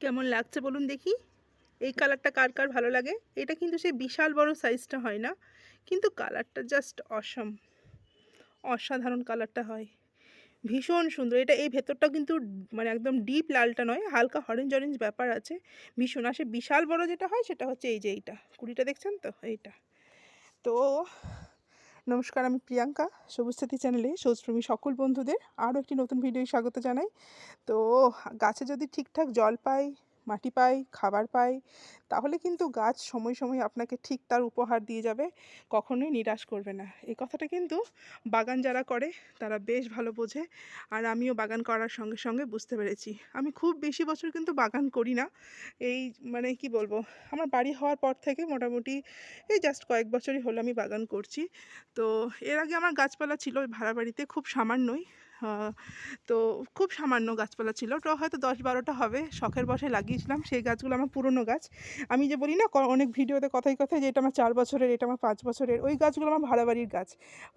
কেমন লাগছে বলুন দেখি। এই কালারটা কার কার ভালো লাগে? এটা কিন্তু সেই বিশাল বড় সাইজটা হয় না? কিন্তু কালারটা জাস্ট অসম অসাধারণ কালারটা হয়। ভীষণ সুন্দর। এটা এই ভেতরটা কিন্তু মানে একদম ডিপ লালটা নয়, হালকা অরেঞ্জ অরেঞ্জ ব্যাপার আছে। ভীষণ। আসে বিশাল বড় যেটা হয় সেটা হচ্ছে এই যে এইটা। কুড়িটা দেখছেন তো? এইটা। তো নমস্কার, আমি প্রিয়াঙ্কা সবুজ সাথী চ্যানেলে সবুজপ্রেমী সকল বন্ধুদের আরও একটি নতুন ভিডিও স্বাগত জানাই। তো গাছে যদি ঠিকঠাক জল পাই মাটি পাই, খাবার পাই, তাহলে কিন্তু গাছ সময় সময় আপনাকে ঠিক তার উপহার দিয়ে যাবে, কখনোই নিরাশ করবে না। এই কথাটা কিন্তু বাগান যারা করে, তারা বেশ ভালো বোঝে, আর আমিও বাগান করার সঙ্গে সঙ্গে বুঝতে পেরেছি। আমি খুব বেশি বছর কিন্তু বাগান করি না। এই মানে কি বলব, আমার বাড়ি হওয়ার পর থেকে মোটামুটি এই জাস্ট কয়েক বছরই হলো আমি বাগান করছি। তো এর আগে আমার গাছপালা ছিল ভাড়া বাড়িতে খুব সামান্যই। তো খুব সামান্য গাছপালা ছিল। তো হয়তো দশ বারোটা হবে, শখের বসে লাগিয়েছিলাম। সেই গাছগুলো আমার পুরনো গাছ। আমি যে বলি না অনেক ভিডিওতে কথাই কথায় যে এটা আমার চার বছরের, এটা আমার পাঁচ বছরের, ওই গাছগুলো আমার ভাড়া বাড়ির গাছ।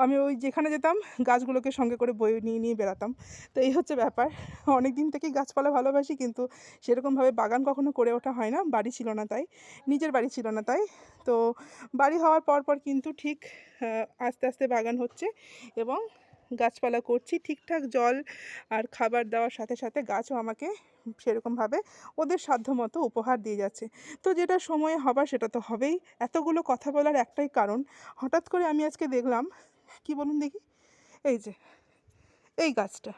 আমি ওই যেখানে যেতাম, গাছগুলোকে সঙ্গে করে বই নিয়ে নিয়ে বেড়াতাম। তো এই হচ্ছে ব্যাপার। অনেক দিন থেকেই গাছপালা ভালোবাসি, কিন্তু সেরকমভাবে বাগান কখনো করে ওঠা হয় না। বাড়ি ছিল না তাই, নিজের বাড়ি ছিল না তাই। তো বাড়ি হওয়ার পর পর কিন্তু ঠিক আস্তে আস্তে বাগান হচ্ছে এবং গাছপালা করছি, ঠিকঠাক জল আর খাবার দেওয়ার সাথে সাথে গাছও আমাকে সেরকমভাবে ওদের সাধ্যমতো উপহার দিয়ে যাচ্ছে। তো যেটা সময়ে হবার সেটা তো হবেই। এতগুলো কথা বলার একটাই কারণ, হঠাৎ করে আমি আজকে দেখলাম, কি বলুন দেখি? এই যে, এই গাছটা।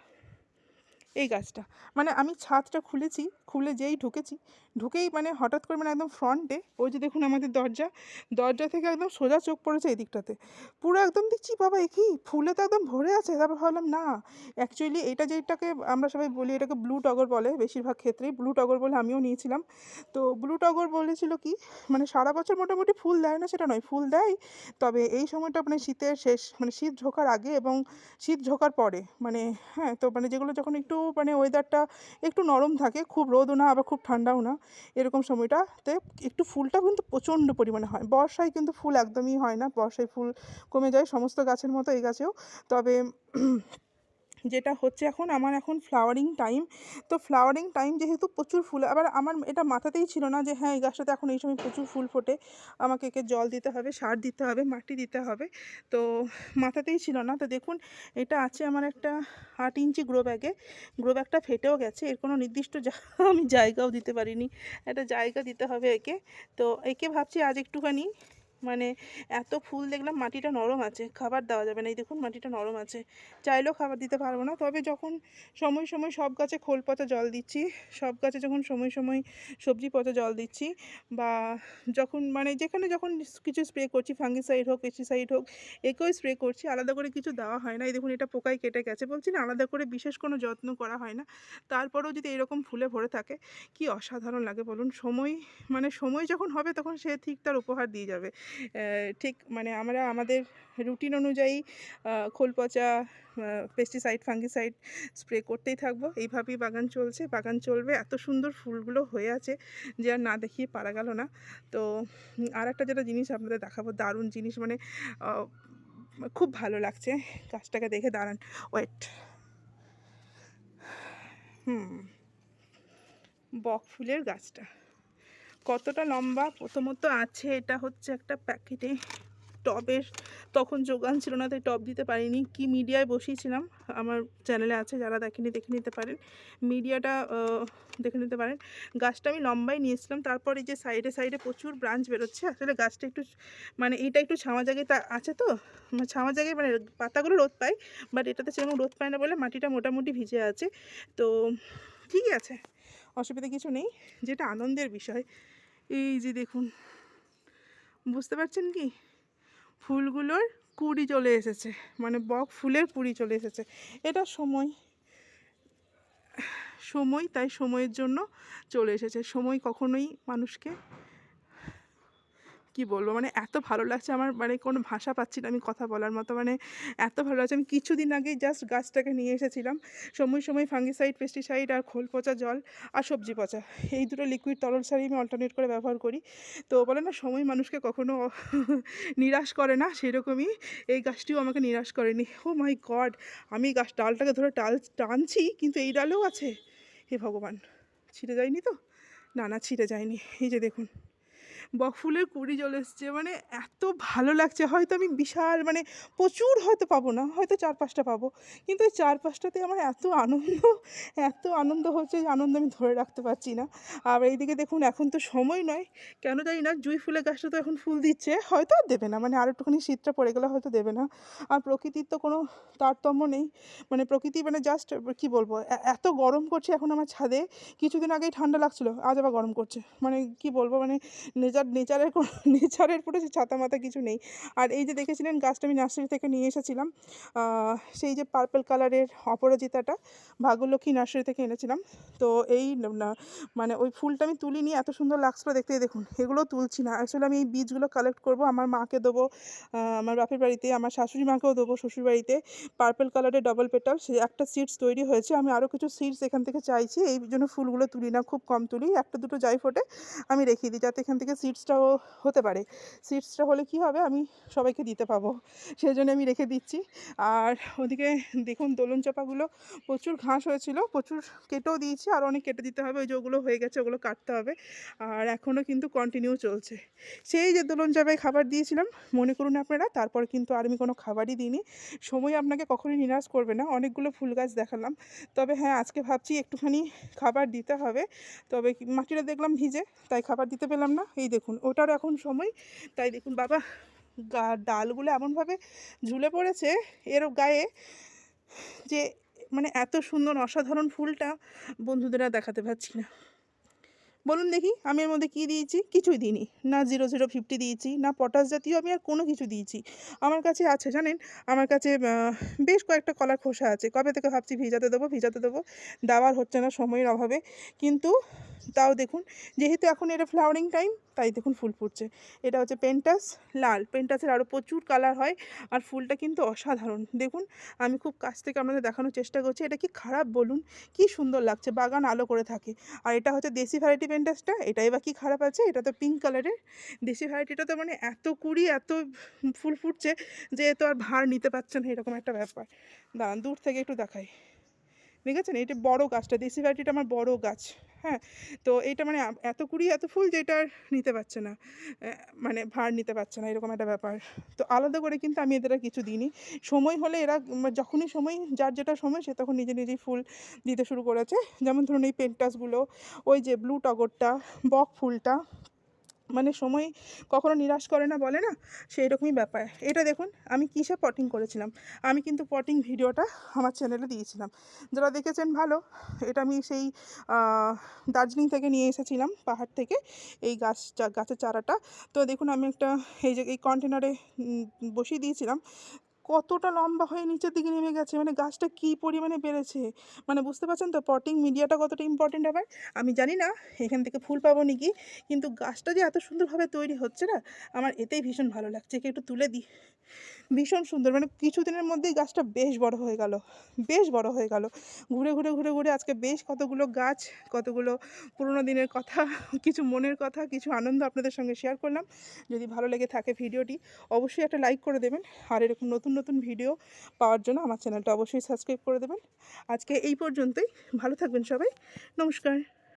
এই গাছটা। মানে আমি ছাদটা খুলেছি, খুলে যেই ঢুকেছি, ঢুকেই মানে হঠাৎ করে মানে একদম ফ্রন্টে, ওই যে দেখুন আমাদের দরজা দরজা থেকে একদম সোজা চোখ পড়েছে এই দিকটাতে পুরো একদম দেখছি, বাবা কি? ফুলে তো একদম ভরে আছে। তারপর ভাবলাম, না অ্যাকচুয়ালি এটা যেটাকে আমরা সবাই বলি, এটাকে ব্লু টগর বলে, বেশিরভাগ ক্ষেত্রেই ব্লু টগর বলে আমিও নিয়েছিলাম। তো ব্লু টগর বলেছিল কি মানে সারা বছর মোটামুটি ফুল দেয় না, সেটা নয়, ফুল দেয়। তবে এই সময়টা মানে শীতের শেষ মানে শীত ঢোকার আগে এবং শীত ঢোকার পরে মানে হ্যাঁ তো মানে যেগুলো যখন একটু মানে ওয়েদারটা একটু নরম থাকে, খুব রোদও না, আবার খুব ঠান্ডাও না। এরকম সময়টাতে একটু ফুলটা কিন্তু প্রচণ্ড পরিমাণে হয়। বর্ষায় কিন্তু ফুল একদমই হয় না। বর্ষায় ফুল কমে যায় সমস্ত গাছের মতো এই গাছেও। তবে যেটা হচ্ছে এখন আমার এখন ফ্লাওয়ারিং টাইম তো ফ্লাওয়ারিং টাইম যেহেতু প্রচুর ফুল, আবার আমার এটা মাথাতেই ছিল না যে হ্যাঁ এই গাছটাতে এখন এই সময় প্রচুর ফুল ফোটে, আমাকে একে জল দিতে হবে, সার দিতে হবে, মাটি দিতে হবে, তো মাথাতেই ছিল না। তো দেখুন, এটা আছে আমার একটা আট ইঞ্চি গ্রো ব্যাগে গ্রো ব্যাগটা ফেটেও গেছে, এর কোনো নির্দিষ্ট আমি জায়গাও দিতে পারিনি, একটা জায়গা দিতে হবে একে, তো একে ভাবছি আজ একটুখানি মানে এত ফুল দেখলাম মাটিটা নরম আছে, খাবার দেওয়া যাবে না। এই দেখুন মাটিটা নরম আছে, চাইলেও খাবার দিতে পারব না। তবে যখন সময় সময় সব গাছে খোল পচা জল দিচ্ছি, সব গাছে যখন সময় সময় সবজি পচা জল দিচ্ছি বা যখন মানে যেখানে যখন কিছু স্প্রে করছি ফাঙ্গিসাইড হোক পেস্টিসাইড হোক, একেও স্প্রে করছি, আলাদা করে কিছু দেওয়া হয় না। এই দেখুন এটা পোকায় কেটে গেছে। বলছি না, আলাদা করে বিশেষ কোনো যত্ন করা হয় না। তারপরেও যদি এরকম ফুলে ভরে থাকে, কি অসাধারণ লাগে বলুন। সময় মানে সময় যখন হবে তখন সে ঠিক তার উপহার দিয়ে যাবে। ঠিক মানে আমরা আমাদের রুটিন অনুযায়ী খোল পচা পেস্টিসাইড ফাঙ্গিসাইড স্প্রে করতেই থাকব। এইভাবেই বাগান চলছে। বাগান চলবে। এত সুন্দর ফুলগুলো হয়ে আছে যে আর না দেখিয়ে পারা গেল না। তো আর একটা যেটা জিনিস আপনাদের দেখাবো, দারুণ জিনিস মানে খুব ভালো লাগছে। গাছটাকে দেখে দাঁড়ান। ওয়েট হুম, বক ফুলের গাছটা। কতটা লম্বা? প্রথমত আছে, এটা হচ্ছে একটা প্যাকেটে টবের, তখন যোগান ছিল না, তাই টব দিতে পারিনি। কি মিডিয়ায় বসিয়েছিলাম, আমার চ্যানেলে আছে, যারা দেখেনি দেখে নিতে পারেন। মিডিয়াটা দেখে নিতে পারেন। গাছটা আমি লম্বাই নিয়েছিলাম, তারপর এই যে সাইডে সাইডে প্রচুর ব্রাঞ্চ বেরোচ্ছে, আসলে গাছটা একটু মানে এইটা একটু ছাওয়া জায়গায় তা আছে তো মানে ছাওয়া জায়গায় মানে পাতাগুলো রোদ পায়, বাট এটাতে সেরকম রোদ পায় না বলে মাটিটা মোটামুটি ভিজে আছে। তো ঠিকই আছে। অসুবিধা কিছু নেই। যেটা আনন্দের বিষয়। এই যে দেখুন, বুঝতে পারছেন কি? ফুলগুলোর কুড়ি চলে এসেছে। মানে বক ফুলের কুড়ি চলে এসেছে। এটা সময় সময়, তাই সময়ের জন্য চলে এসেছে। সময় কখনোই মানুষকে কি বলব? মানে এত ভালো লাগছে আমার মানে কোনো ভাষা পাচ্ছি না আমি কথা বলার মতো। মানে এত ভালো লাগছে। আমি কিছুদিন আগেই জাস্ট গাছটাকে নিয়ে এসেছিলাম। সময় সময় ফাঙ্গিসাইড পেস্টিসাইড আর খোল পচা জল আর সবজি পচা। এই দুটো লিকুইড তরল সারই আমি অল্টারনেট করে ব্যবহার করি। তো বলে না, সময় মানুষকে কখনো নিরাশ করে না, সেরকমই এই গাছটিও আমাকে নিরাশ করেনি। ও মাই গড আমি গাছ, ডালটাকে ধরে টাল, টানছি, কিন্তু এই ডালেও আছে। হে ভগবান! ছিঁড়ে যায়নি তো? না না, ছিঁড়ে যায়নি। এই যে দেখুন। বকফুলের কুড়ি চলে এসছে। মানে এত ভালো লাগছে। হয়তো আমি বিশাল মানে প্রচুর হয়তো পাবো না, হয়তো চার পাঁচটা পাবো। কিন্তু এই চার পাঁচটাতে আমার এত আনন্দ এত আনন্দ হচ্ছে যে আনন্দ আমি ধরে রাখতে পারছি না। আর এইদিকে দেখুন, এখন তো সময় নয়। কেন জানি না, জুঁই ফুলের গাছটা তো এখন ফুল দিচ্ছে। হয়তো আর দেবে না মানে আর একটুখানি শীতটা পড়ে গেলে হয়তো দেবে না। আর প্রকৃতির তো কোনো তারতম্য নেই। মানে প্রকৃতি মানে জাস্ট কি বলব এত গরম করছে এখন আমার ছাদে। কিছুদিন আগেই ঠান্ডা লাগছিল, আজ আবার গরম করছে। মানে কি বলব মানে নেচার, নেচারের কোনো, নেচারের পুরো ছাতা মাথা কিছু নেই। আর এই যে দেখেছিলেন গাছটা আমি নার্সারি থেকে নিয়ে এসেছিলাম সেই যে পার্পল কালারের অপরাজিতাটা ভাগ্যলক্ষ্মী নার্সারি থেকে এনেছিলাম। তো এই মানে ওই ফুলটা আমি তুলিনি, এত সুন্দর লাগছিল দেখতে দেখুন এগুলো তুলছি না। আসলে আমি এই বীজগুলো কালেক্ট করব, আমার মাকে দেবো আমার বাপের বাড়িতে, আমার শাশুড়ি মাকেও দেবো শ্বশুর বাড়িতে। পার্পল কালারের ডবল পেটাল সে একটা সিডস তৈরি হয়েছে, আমি আরও কিছু সিডস এখান থেকে চাইছি, এই জন্য ফুলগুলো তুলি না, খুব কম তুলি, একটা দুটো যাই ফোটে আমি রেখে দিই, যাতে এখান থেকে সিডসটাও হতে পারে। সিডসটা হলে কি হবে? আমি সবাইকে দিতে পাবো। সেই জন্য আমি রেখে দিচ্ছি। আর ওদিকে দেখুন দোলন চাপাগুলো প্রচুর ঘাস হয়েছিল, প্রচুর কেটেও দিয়েছি আর অনেক কেটে দিতে হবে। ওই যে ওগুলো হয়ে গেছে, ওগুলো কাটতে হবে। আর এখনও কিন্তু কন্টিনিউ চলছে। সেই যে দোলন চাপায় খাবার দিয়েছিলাম, মনে করুন আপনারা, তারপর কিন্তু আর আমি কোনো খাবারই দিইনি। সময় আপনাকে কখনোই নিরাশ করবে না। অনেকগুলো ফুল গাছ দেখালাম। তবে হ্যাঁ আজকে ভাবছি একটুখানি খাবার দিতে হবে। তবে মাটিটা দেখলাম ভিজে, তাই খাবার দিতে পেলাম না। এই দেখুন ওটার এখন সময়। তাই দেখুন বাবা, গা, ডালগুলো এমনভাবে ঝুলে পড়েছে এর গায়ে যে মানে এত সুন্দর অসাধারণ ফুলটা বন্ধুদের দেখাতে পারছি না। বলুন দেখি, আমি এর মধ্যে কী দিয়েছি? কিছুই দিইনি। না জিরো জিরো ফিফটি দিয়েছি, না পটাশ জাতীয় আমি আর কোনো কিছু দিয়েছি। আমার কাছে আছে, জানেন? আমার কাছে বেশ কয়েকটা কলার খোসা আছে। কবে থেকে ভাবছি ভিজাতে দেবো ভিজাতে দেবো। দেওয়ার হচ্ছে না সময়ের অভাবে। কিন্তু তাও দেখুন, যেহেতু এখন এটা ফ্লাওয়ারিং টাইম তাই দেখুন ফুল ফুটছে। এটা হচ্ছে পেন্টাস লাল। পেন্টাসের আরও প্রচুর কালার হয় আর ফুলটা কিন্তু অসাধারণ। দেখুন, আমি খুব কাছ থেকে আপনাদের দেখানোর চেষ্টা করছি। এটা কি খারাপ বলুন? কি সুন্দর লাগছে, বাগান আলো করে থাকে। আর এটা হচ্ছে দেশি ভ্যারাইটি পেন্টাসটা এটাই বা কি খারাপ আছে? এটা তো পিঙ্ক কালারের দেশি ভ্যারাইটিটা তো মানে এত কুড়ি, এত ফুল ফুটছে যে তো আর ভার নিতে পারছে না, এরকম একটা ব্যাপার। দাঁড়ান, দূর থেকে একটু দেখাই। দেখেছেন এটা বড় গাছটা, দেশি ভ্যারাইটিটা আমার বড় গাছ হ্যাঁ? তো এইটা মানে এত কুড়ি, এত ফুল যেটা আর নিতে পারছে না মানে ভার নিতে পারছে না, এরকম একটা ব্যাপার। তো আলাদা করে কিন্তু আমি এদের কিছু দিইনি। সময় হলে এরা যখনই সময়, যার যেটা সময়, সে তখন নিজে নিজেই ফুল দিতে শুরু করেছে। যেমন ধরুন এই পেন্টাসগুলো, ওই যে ব্লু টগরটা, বক ফুলটা মানে সময় কখনো নিরাশ করে না বলে না? সেই রকমই ব্যাপার। এটা দেখুন, আমি কিসে পটিং করেছিলাম? আমি কিন্তু পটিং ভিডিওটা আমার চ্যানেলে দিয়েছিলাম। যারা দেখেছেন ভালো, এটা আমি সেই দার্জিলিং থেকে নিয়ে এসেছিলাম, পাহাড় থেকে, এই গাছ, গাছের চারাটা। তো দেখুন, আমি একটা এই যে এই কন্টেনারে বসিয়ে দিয়েছিলাম। কতটা লম্বা হয়ে নিচের দিকে নেমে গেছে? মানে গাছটা কী পরিমাণে বেড়েছে? মানে বুঝতে পারছেন তো পটিং মিডিয়াটা কতটা ইম্পর্টেন্ট আবার? আমি জানি না, এখান থেকে ফুল পাবো নাকি, কিন্তু গাছটা যে এত সুন্দরভাবে তৈরি হচ্ছে না, আমার এতেই ভীষণ ভালো লাগছে। একে একটু তুলে দিই। ভীষণ সুন্দর। মানে কিছুদিনের মধ্যেই গাছটা বেশ বড় হয়ে গেল। বেশ বড় হয়ে গেল। ঘুরে ঘুরে ঘুরে ঘুরে আজকে বেশ কতগুলো গাছ, কতগুলো পুরোনো দিনের কথা, কিছু মনের কথা, কিছু আনন্দ আপনাদের সঙ্গে শেয়ার করলাম। যদি ভালো লেগে থাকে ভিডিওটি, অবশ্যই একটা লাইক করে দেবেন। আর এরকম নতুন নতুন ভিডিও পাওয়ার জন্য আমার চ্যানেলটা অবশ্যই সাবস্ক্রাইব করে দেবেন। আজকে এই পর্যন্তই। ভালো থাকবেন সবাই। নমস্কার।